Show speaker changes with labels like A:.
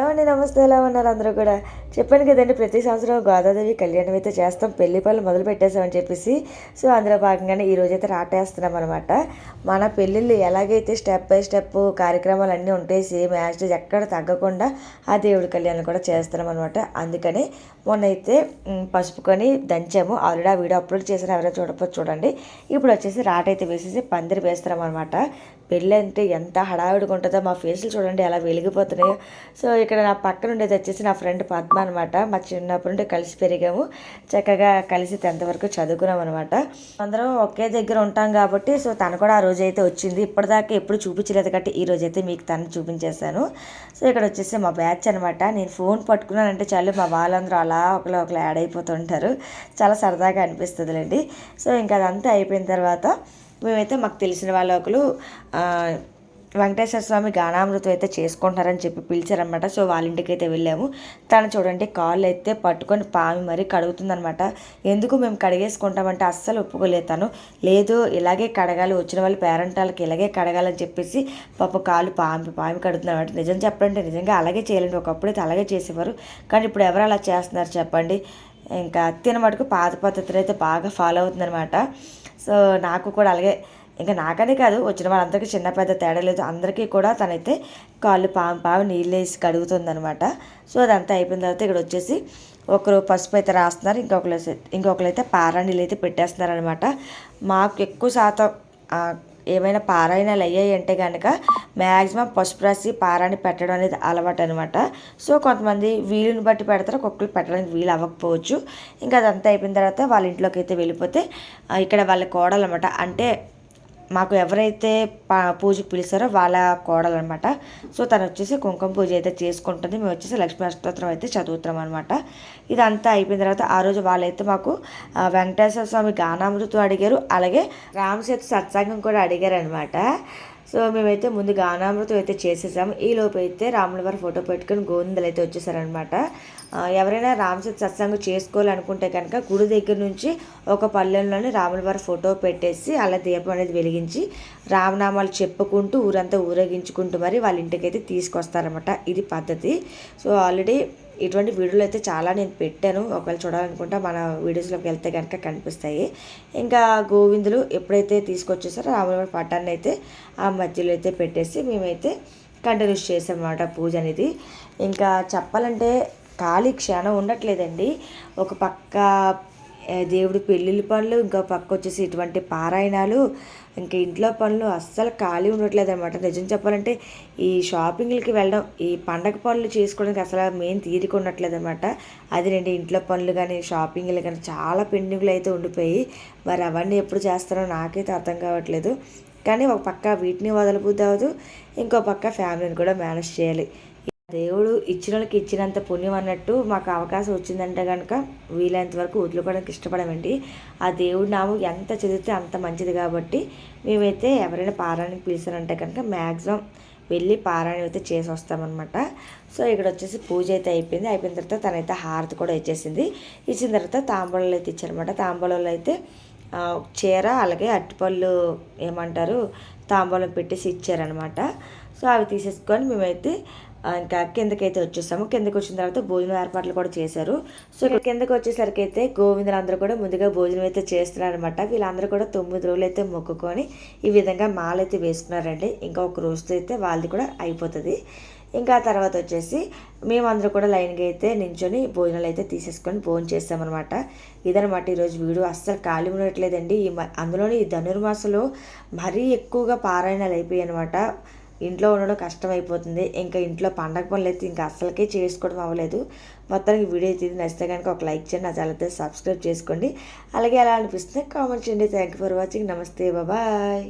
A: ఏమండి నమస్తే. ఎలా ఉన్నారు అందరూ కూడా? చెప్పాను కదండి ప్రతి సంవత్సరం గోదాదేవి కళ్యాణం అయితే చేస్తాం. పెళ్ళి పనులు మొదలు పెట్టేసామని చెప్పేసి. సో అందులో భాగంగానే ఈ రోజు అయితే రాటేస్తున్నాం అనమాట మన పెళ్ళిళ్ళు ఎలాగైతే స్టెప్ బై స్టెప్ కార్యక్రమాలు అన్నీ ఉంటాయి సేమ్ యాస్టేజ్ ఎక్కడ తగ్గకుండా ఆ దేవుడి కళ్యాణం కూడా చేస్తున్నాం అనమాట అందుకని మొన్న అయితే పసుపుకొని పసుపు కొని దంచాము. ఆల్రెడీ ఆ వీడియో అప్లోడ్ చేసిన ఎవరైనా చూడకపోతే చూడండి. ఇప్పుడు వచ్చేసి రాట అయితే వేసేసి పందిరి వేస్తున్నాం అనమాట పెళ్ళి అంటే ఎంత హడావిడిగా ఉంటుందో మా ఫేస్లు చూడండి ఎలా వెలిగిపోతున్నాయో. సో ఇక్కడ నా పక్కన ఉండేది వచ్చేసి నా ఫ్రెండ్ పద్మ అనమాట మా చిన్నప్పటి నుండి కలిసి పెరిగాము. చక్కగా కలిసి టెన్త్ వరకు చదువుకున్నాం అనమాట అందరం ఒకే దగ్గర ఉంటాం కాబట్టి సో తను కూడా ఆ రోజు అయితే వచ్చింది. ఇప్పటిదాకా ఎప్పుడు చూపించలేదు కాబట్టి ఈ రోజు అయితే మీకు తను చూపించేశాను. సో ఇక్కడ వచ్చేసి మా బ్యాచ్ అనమాట నేను ఫోన్ పట్టుకున్నానంటే చాలు మా వాళ్ళందరూ అలా ఒకరు ఒకరు యాడ్ అయిపోతుంటారు. చాలా సరదాగా అనిపిస్తుందిలేండి. సో ఇంకా అదంతా అయిపోయిన తర్వాత మేమైతే మాకు తెలిసిన వాళ్ళ ఒకరు వెంకటేశ్వర స్వామి గానామృతం అయితే చేసుకుంటున్నారని చెప్పి పిలిచారనమాట సో వాళ్ళ ఇంటికి అయితే వెళ్ళాము. తను చూడండి కాళ్ళు అయితే పట్టుకొని పామి మరీ కడుగుతుందనమాట ఎందుకు మేము కడిగేసుకుంటామంటే అస్సలు ఒప్పుకోలేదు తను. లేదు ఇలాగే కడగాలి వచ్చిన వాళ్ళ పేరెంట్ వాళ్ళకి ఇలాగే కడగాలని చెప్పేసి పాప కాళ్ళు పామి పామి కడుగుతుందన్నమాట. నిజం చెప్పండి నిజంగా అలాగే చేయాలండి. ఒకప్పుడు అయితే అలాగే చేసేవారు. కానీ ఇప్పుడు ఎవరు అలా చేస్తున్నారు చెప్పండి? ఇంకా అత్తిన మటుకు పాత పద్ధతులు అయితే బాగా ఫాలో అవుతుందన్నమాట. సో నాకు కూడా అలాగే ఇంకా నాకనే కాదు వచ్చిన వాళ్ళందరికీ చిన్న పెద్ద తేడా లేదు. అందరికీ కూడా తనైతే కాళ్ళు పాము పాము నీళ్ళు వేసి కడుగుతుందనమాట సో అదంతా అయిపోయిన తర్వాత ఇక్కడ వచ్చేసి ఒకరు పసుపు అయితే రాస్తున్నారు ఇంకొకరు ఇంకొకరు అయితే పారా నీళ్ళు అయితే పెట్టేస్తున్నారు అనమాట మాకు ఎక్కువ శాతం ఏమైనా పారాయణాలు అయ్యాయి అంటే కనుక మ్యాక్సిమం పసుపు రాసి పారాన్ని పెట్టడం అనేది అలవాటు అనమాట సో కొంతమంది వీలుని బట్టి పెడతారు ఒక్కొక్కరు పెట్టడానికి వీలు అవ్వకపోవచ్చు. ఇంకా అదంతా అయిపోయిన తర్వాత వాళ్ళ ఇంట్లోకి అయితే వెళ్ళిపోతే ఇక్కడ వాళ్ళ కోడలు అనమాట అంటే మాకు ఎవరైతే పా పూజకు పిలిచారో వాళ్ళ కోడలు అనమాట సో తను వచ్చేసి కుంకుమ పూజ అయితే చేసుకుంటుంది. మేము వచ్చేసి లక్ష్మీ అష్టోత్తరం అయితే చదువుతాం అనమాట. ఇదంతా అయిపోయిన తర్వాత ఆ రోజు వాళ్ళైతే మాకు వెంకటేశ్వర స్వామి గానామృతం అడిగారు. అలాగే రామసేతు సత్సంగం కూడా అడిగారు అనమాట సో మేమైతే ముందు గానామృతం అయితే చేసేసాము. ఈ అయితే రాముల వారి ఫోటో పెట్టుకొని గోవిందలు అయితే వచ్చేసారనమాట ఎవరైనా రామసేతు సత్సంగం చేసుకోవాలనుకుంటే కనుక గుడి దగ్గర నుంచి ఒక పల్లెల్లోనే రాముల వారి ఫోటో పెట్టేసి అలా దీపం అనేది వెలిగించి రామనామాలు చెప్పుకుంటూ ఊరంతా ఊరేగించుకుంటూ మరి వాళ్ళ ఇంటికి అయితే తీసుకొస్తారనమాట ఇది పద్ధతి. సో ఆల్రెడీ ఇటువంటి వీడియోలు అయితే చాలా నేను పెట్టాను. ఒకవేళ చూడాలనుకుంటే మన వీడియోస్లోకి వెళ్తే కనుక కనిపిస్తాయి. ఇంకా గోవిందులు ఎప్పుడైతే తీసుకొచ్చేసారో రాముల పట్టాన్ని అయితే ఆ మధ్యలో అయితే పెట్టేసి మేమైతే కంటిన్యూస్ చేసామన్నమాట పూజ అనేది. ఇంకా చెప్పాలంటే ఖాళీ క్షణం ఉండట్లేదండి. ఒక పక్క దేవుడి పెళ్ళిళ్ళ పనులు ఇంకో పక్క వచ్చేసి ఇటువంటి పారాయణాలు ఇంకా ఇంట్లో పనులు అస్సలు ఖాళీ ఉండట్లేదు అనమాట నిజం చెప్పాలంటే ఈ షాపింగ్లకి వెళ్ళడం ఈ పండగ పనులు చేసుకోవడానికి అసలు మెయిన్ తీరిక ఉండట్లేదు అనమాట అది రెండు ఇంట్లో పనులు కానీ షాపింగ్లు కానీ చాలా పెండింగ్లు అయితే ఉండిపోయి మరి అవన్నీ ఎప్పుడు చేస్తారో నాకైతే అర్థం కావట్లేదు. కానీ ఒక పక్క వీటిని వదలబుద్ది అవ్వదు ఇంకో పక్క ఫ్యామిలీని కూడా మేనేజ్ చేయాలి. దేవుడు ఇచ్చిన వాళ్ళకి ఇచ్చినంత పుణ్యం అన్నట్టు మాకు అవకాశం వచ్చిందంటే కనుక వీలైనంత వరకు వదులుకోవడానికి ఇష్టపడమండి. ఆ దేవుడు నామం ఎంత చదివితే అంత మంచిది కాబట్టి మేమైతే ఎవరైనా పారాయణకి పిలిచారంటే కనుక మ్యాక్సిమం వెళ్ళి పారాయణం అయితే చేసి వస్తామన్నమాట. సో ఇక్కడ వచ్చేసి పూజ అయితే అయిపోయింది. అయిపోయిన తర్వాత తనైతే హారతి కూడా ఇచ్చేసింది. ఇచ్చిన తర్వాత తాంబూలాలు అయితే ఇచ్చారనమాట తాంబూలాలు అయితే చీర అలాగే అట్టిపళ్ళు ఏమంటారు తాంబూలం పెట్టేసి ఇచ్చారనమాట సో అవి తీసేసుకొని మేమైతే ఇంకా కిందకైతే వచ్చేసాము. కిందకి వచ్చిన తర్వాత భోజనం ఏర్పాట్లు కూడా చేశారు. సో ఇక్కడ కిందకి వచ్చేసరికి అయితే గోవిందులు అందరూ కూడా ముందుగా భోజనం అయితే చేస్తున్నారు అనమాట వీళ్ళందరూ కూడా తొమ్మిది రోజులు అయితే మొక్కుకొని ఈ విధంగా మాలైతే వేసుకున్నారండి. ఇంకా ఒక రోజుతో అయితే వాళ్ళది కూడా అయిపోతుంది. ఇంకా తర్వాత వచ్చేసి మేమందరూ కూడా లైన్గా అయితే నించొని భోజనాలు అయితే తీసేసుకొని భోజనం చేస్తామన్నమాట. ఇదనమాట ఈరోజు వీడియో. అస్సలు ఖాళీ ఉండట్లేదండి. ఈ మ- అందులోని ఈ ధనుర్మాసలో మరీ ఎక్కువగా పారాయణాలు అయిపోయాయి అనమాట ఇంట్లో ఉండడం కష్టం అయిపోతుంది ఇంకా ఇంట్లో పండగ పనులు అయితే ఇంకా అస్సలకే చేసుకోవడం అవ్వలేదు. మొత్తానికి వీడియో అయితే ఇది నచ్చితే కనుక ఒక లైక్ చేయండి నా ఛానల్ అయితే సబ్స్క్రైబ్ చేసుకోండి. అలాగే ఎలా అనిపిస్తుంది కామెంట్ చేయండి. థ్యాంక్ యూ ఫర్ వాచింగ్ నమస్తే బాబాయ్